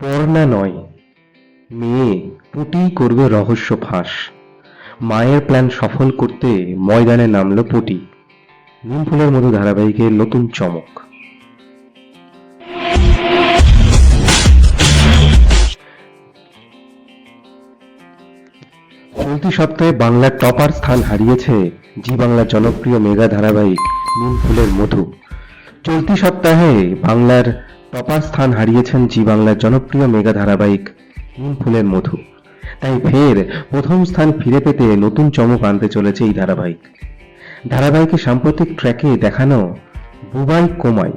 পর্ণা নয়। মেয়ে পুটিই করবে রহস্য ফাঁস। মায়ের প্ল্যান সফল করতে ময়দানে নামলো পুটি। নিমফুলের মতো ধারাবাহিকের নতুন চমক। চলতি সপ্তাহে বাংলার টপার স্থান হারিয়েছে জি বাংলার জনপ্রিয় মেগা ধারাবাহিক নিমফুলের মধু। চলতি সপ্তাহে বাংলার টপার স্থান হারিয়েছেন জি বাংলার জনপ্রিয় মেগা ধারাবাহিক নিমফুলের মধু। তাই ফের প্রথম স্থান ফিরে পেতে নতুন চমক আনতে চলেছে এই ধারাবাহিক। ধারাবাহিকের সাম্প্রতিক ট্র্যাকে দেখানো বুবাই কোমাই,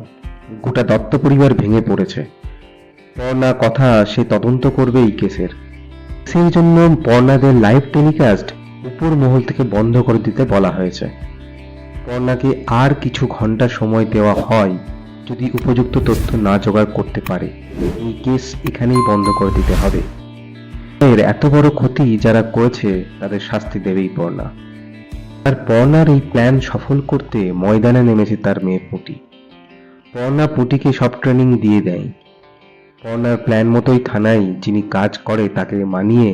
গোটা দত্ত পরিবার ভেঙে পড়েছে। পর্ণা কথা সে তদন্ত করবে এই কেসের। সেই জন্য পর্ণাদের লাইভ টেলিকাস্ট উপর মহল থেকে বন্ধ করে দিতে বলা হয়েছে। পর্ণাকে আর কিছু ঘণ্টা সময় দেওয়া হয় যদি উপযুক্ত তথ্য না জোগাড় করতে পারে, এই কেস এখানেই বন্ধ করে দিতে হবে। এর এত বড় ক্ষতি যারা করেছে, তাদের শাস্তি দেবেই পর্ণা। আর পর্ণার এই প্ল্যান সফল করতে ময়দানে নেমেছে তার মেয়ে পুটি। পর্ণা পুটিকে সব ট্রেনিং দিয়ে দেয়। পর্ণার প্ল্যান মতোই থানায় যিনি কাজ করে, তাকে মানিয়ে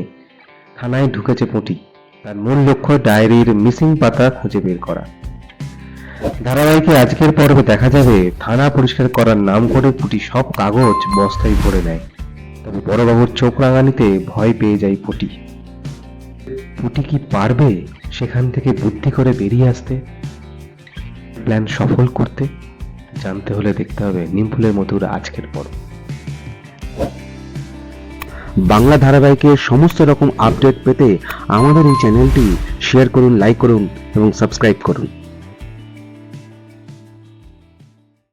থানায় ঢুকেছে পুঁটি। তার মূল লক্ষ্য ডায়েরির মিসিং পাতা খুঁজে বের করা। ধারাবাহিকে আজকের পর্বে দেখা যাবে। থানা পরিষ্কার করার নাম করে পুটি সব কাগজ বস্তায় ভরে নেয়। তবে বড়বাবুর চোখ রাঙানিতে ভয় পেয়ে যায় পুটি। পুটি কি পারবে সেখান থেকে বুদ্ধি করে বেরিয়ে আসতে? প্ল্যান সফল করতে? জানতে হলে দেখতে হবে নিমফুলের মধুর আজকের পর্ব। বাংলা ধারাবাহিকের সমস্ত রকম আপডেট পেতে আমাদের এই চ্যানেলটি শেয়ার করুন, লাইক করুন এবং সাবস্ক্রাইব করুন।